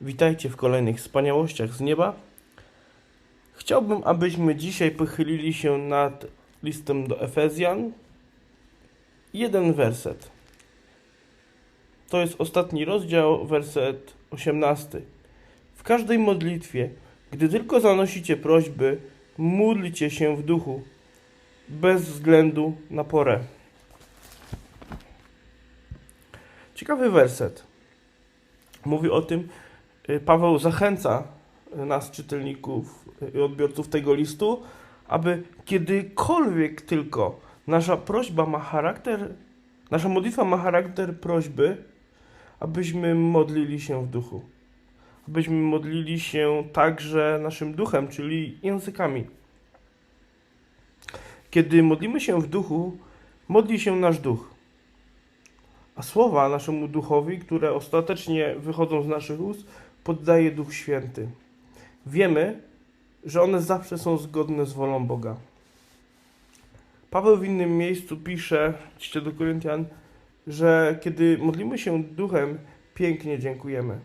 Witajcie w kolejnych wspaniałościach z nieba. Chciałbym, abyśmy dzisiaj pochylili się nad listem do Efezjan. Jeden werset. To jest ostatni rozdział, werset 18. W każdej modlitwie, gdy tylko zanosicie prośby, módlcie się w duchu, bez względu na porę. Ciekawy werset. Mówi o tym, Paweł zachęca y, nas, czytelników i odbiorców tego listu, aby kiedykolwiek tylko nasza prośba ma charakter, nasza modlitwa ma charakter prośby, abyśmy modlili się w duchu. Abyśmy modlili się także naszym duchem, czyli językami. Kiedy modlimy się w duchu, modli się nasz duch. A słowa naszemu duchowi, które ostatecznie wychodzą z naszych ust, poddaje Duch Święty. Wiemy, że one zawsze są zgodne z wolą Boga. Paweł w innym miejscu pisze, liście do Koryntian, że kiedy modlimy się duchem, pięknie dziękujemy.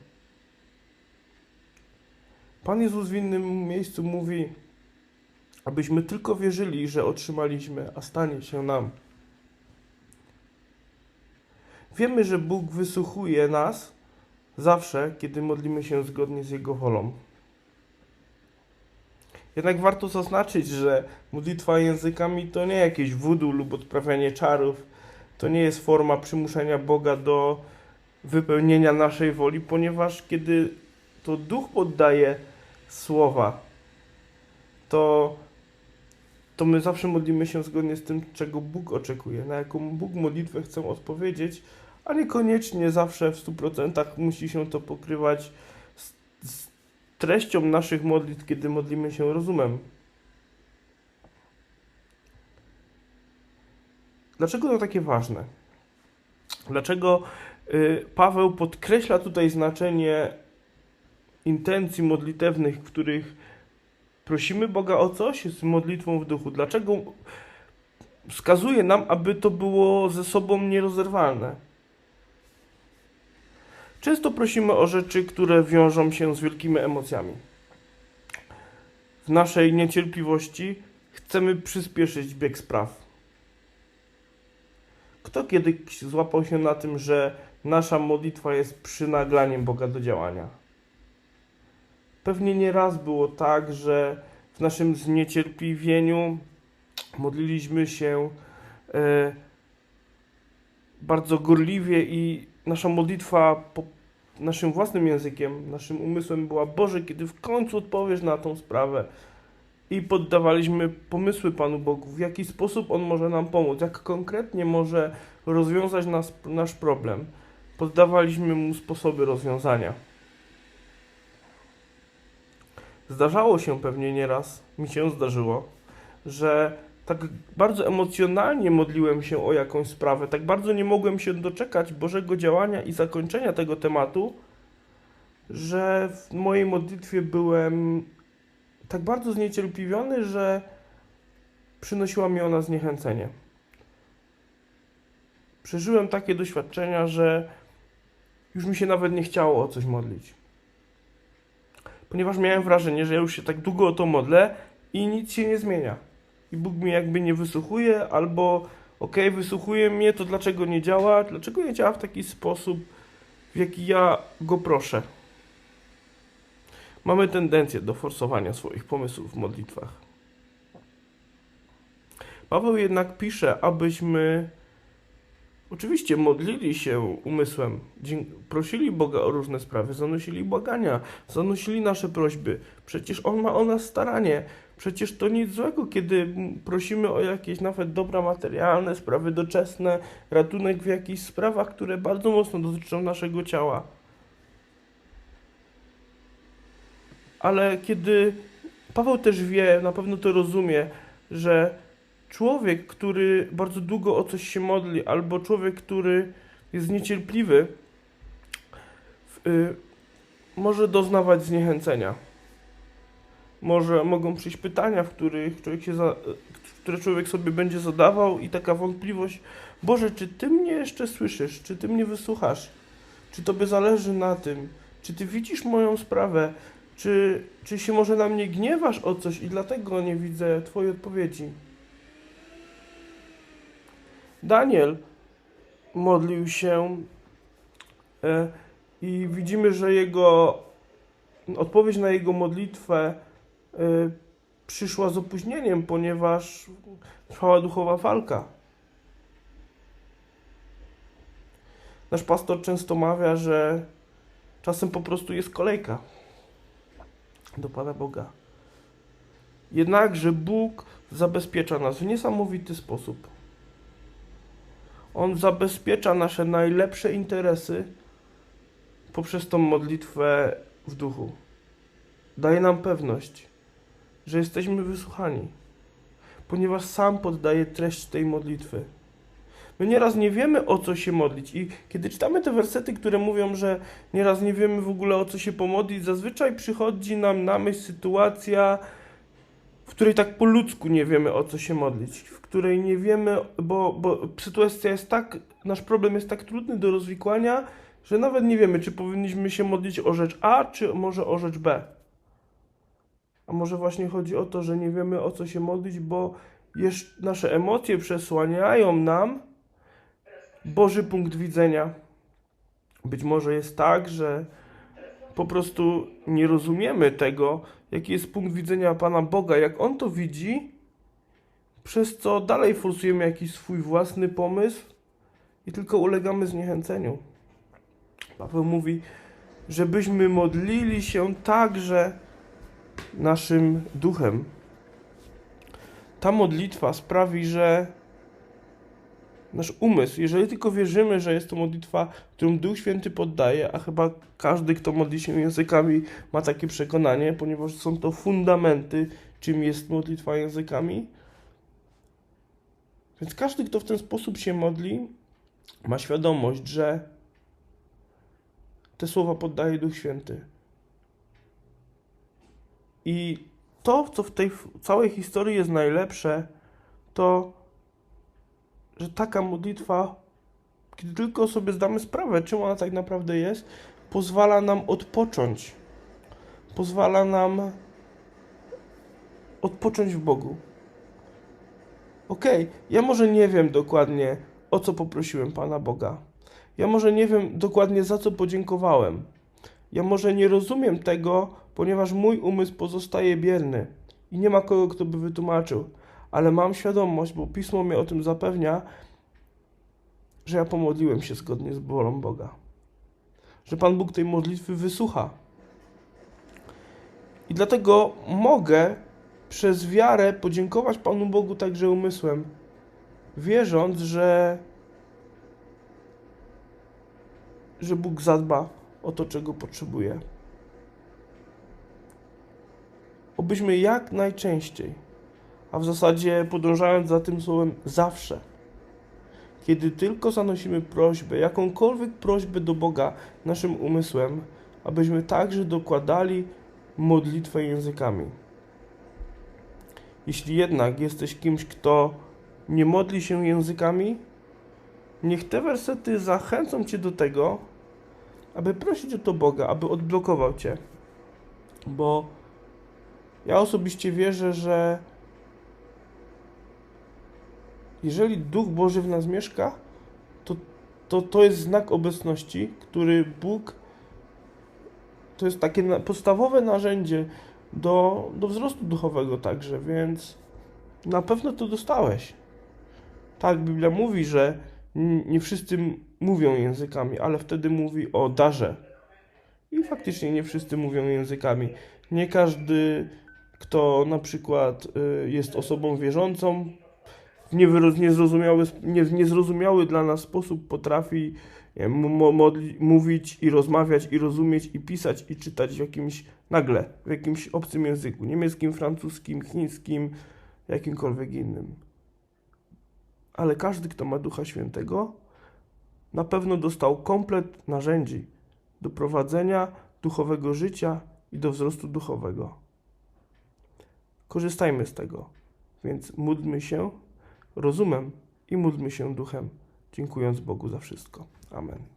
Pan Jezus w innym miejscu mówi, abyśmy tylko wierzyli, że otrzymaliśmy, a stanie się nam. Wiemy, że Bóg wysłuchuje nas zawsze, kiedy modlimy się zgodnie z Jego wolą. Jednak warto zaznaczyć, że modlitwa językami to nie jakieś wudu lub odprawianie czarów. To nie jest forma przymuszenia Boga do wypełnienia naszej woli, ponieważ kiedy to Duch poddaje słowa, to, to my zawsze modlimy się zgodnie z tym, czego Bóg oczekuje, na jaką Bóg modlitwę chce odpowiedzieć, a niekoniecznie zawsze w 100% musi się to pokrywać z, z treścią naszych modlitw, kiedy modlimy się rozumem. Dlaczego to takie ważne? Dlaczego y, Paweł podkreśla tutaj znaczenie intencji modlitewnych, w których prosimy Boga o coś z modlitwą w duchu? Dlaczego wskazuje nam, aby to było ze sobą nierozerwalne? Często prosimy o rzeczy, które wiążą się z wielkimi emocjami. W naszej niecierpliwości chcemy przyspieszyć bieg spraw. Kto kiedyś złapał się na tym, że nasza modlitwa jest przynaglaniem Boga do działania? Pewnie nie raz było tak, że w naszym zniecierpliwieniu modliliśmy się e, bardzo gorliwie i nasza modlitwa naszym własnym językiem, naszym umysłem była Boże, kiedy w końcu odpowiesz na tą sprawę. I poddawaliśmy pomysły Panu Bogu, w jaki sposób On może nam pomóc, jak konkretnie może rozwiązać nas, nasz problem. Poddawaliśmy Mu sposoby rozwiązania. Zdarzało się pewnie nieraz, mi się zdarzyło, że tak bardzo emocjonalnie modliłem się o jakąś sprawę, tak bardzo nie mogłem się doczekać Bożego działania i zakończenia tego tematu, że w mojej modlitwie byłem tak bardzo zniecierpliwiony, że przynosiła mi ona zniechęcenie. Przeżyłem takie doświadczenia, że już mi się nawet nie chciało o coś modlić. Ponieważ miałem wrażenie, że ja już się tak długo o to modlę i nic się nie zmienia i Bóg mnie jakby nie wysłuchuje, albo ok, wysłuchuje mnie, to dlaczego nie działa? Dlaczego nie działa w taki sposób, w jaki ja go proszę? Mamy tendencję do forsowania swoich pomysłów w modlitwach. Paweł jednak pisze, abyśmy oczywiście modlili się umysłem, prosili Boga o różne sprawy, zanosili błagania, zanosili nasze prośby. Przecież On ma o nas staranie. Przecież to nic złego, kiedy prosimy o jakieś nawet dobra materialne, sprawy doczesne, ratunek w jakichś sprawach, które bardzo mocno dotyczą naszego ciała. Ale kiedy Paweł też wie, na pewno to rozumie, że człowiek, który bardzo długo o coś się modli, albo człowiek, który jest niecierpliwy, yy, może doznawać zniechęcenia może mogą przyjść pytania, w których się za, które człowiek sobie będzie zadawał i taka wątpliwość, Boże, czy Ty mnie jeszcze słyszysz, czy Ty mnie wysłuchasz, czy Tobie zależy na tym, Czy ty widzisz moją sprawę? Czy, czy się może na mnie gniewasz o coś i dlatego nie widzę twojej odpowiedzi? Daniel modlił się e, i widzimy, że jego odpowiedź na jego modlitwę przyszła z opóźnieniem, ponieważ trwała duchowa walka. Nasz pastor często mawia, że czasem po prostu jest kolejka do Pana Boga. Jednakże Bóg zabezpiecza nas w niesamowity sposób. On zabezpiecza nasze najlepsze interesy poprzez tą modlitwę w duchu. Daje nam pewność, że jesteśmy wysłuchani, ponieważ sam poddaje treść tej modlitwy. My nieraz nie wiemy o co się modlić, i kiedy czytamy te wersety, które mówią, że nieraz nie wiemy w ogóle o co się pomodlić, zazwyczaj przychodzi nam na myśl sytuacja, w której tak po ludzku nie wiemy o co się modlić, w której nie wiemy, bo, bo sytuacja jest tak, nasz problem jest tak trudny do rozwikłania, że nawet nie wiemy, czy powinniśmy się modlić o rzecz A, czy może o rzecz B. Może właśnie chodzi o to, że nie wiemy o co się modlić, bo nasze emocje przesłaniają nam Boży punkt widzenia. Być może jest tak, że po prostu nie rozumiemy tego, jaki jest punkt widzenia Pana Boga, jak On to widzi, przez co dalej forsujemy jakiś swój własny pomysł i tylko ulegamy zniechęceniu. Paweł mówi, żebyśmy modlili się także naszym duchem. Ta modlitwa sprawi, że nasz umysł, jeżeli tylko wierzymy, że jest to modlitwa, którą Duch Święty poddaje, a chyba każdy, kto modli się językami, ma takie przekonanie, ponieważ są to fundamenty, czym jest modlitwa językami. Więc każdy, kto w ten sposób się modli, ma świadomość, że te słowa poddaje Duch Święty. I to, co w tej całej historii jest najlepsze, to że taka modlitwa, kiedy tylko sobie zdamy sprawę, czym ona tak naprawdę jest, pozwala nam odpocząć. Pozwala nam odpocząć w Bogu. Okej, okay, ja może nie wiem dokładnie, o co poprosiłem Pana Boga. Ja może nie wiem dokładnie, za co podziękowałem. Ja może nie rozumiem tego, ponieważ mój umysł pozostaje bierny i nie ma kogo, kto by wytłumaczył ale mam świadomość, bo pismo mnie o tym zapewnia, że ja pomodliłem się zgodnie z wolą Boga. Że Pan Bóg tej modlitwy wysłucha. I dlatego mogę przez wiarę podziękować Panu Bogu także umysłem, wierząc, że, że Bóg zadba o to, czego potrzebuje. Obyśmy jak najczęściej a w zasadzie podążając za tym słowem zawsze. Kiedy tylko zanosimy prośbę, jakąkolwiek prośbę do Boga naszym umysłem, abyśmy także dokładali modlitwę językami. Jeśli jednak jesteś kimś, kto nie modli się językami, niech te wersety zachęcą Cię do tego, aby prosić o to Boga, aby odblokował Cię. Bo ja osobiście wierzę, że jeżeli Duch Boży w nas mieszka, to, to, to jest znak obecności, który Bóg to jest takie podstawowe narzędzie do, do wzrostu duchowego także, więc na pewno to dostałeś. Tak, Biblia mówi, że nie wszyscy mówią językami, ale wtedy mówi o darze. I faktycznie nie wszyscy mówią językami. Nie każdy, kto na przykład y, jest osobą wierzącą, w niezrozumiały, nie, niezrozumiały dla nas sposób potrafi mówić i rozmawiać i rozumieć i pisać i czytać w jakimś nagle, w jakimś obcym języku, niemieckim, francuskim, chińskim, jakimkolwiek innym. Ale każdy, kto ma Ducha Świętego, na pewno dostał komplet narzędzi do prowadzenia duchowego życia i do wzrostu duchowego. Korzystajmy z tego. Więc módlmy się rozumem i módlmy się duchem, dziękując Bogu za wszystko. Amen.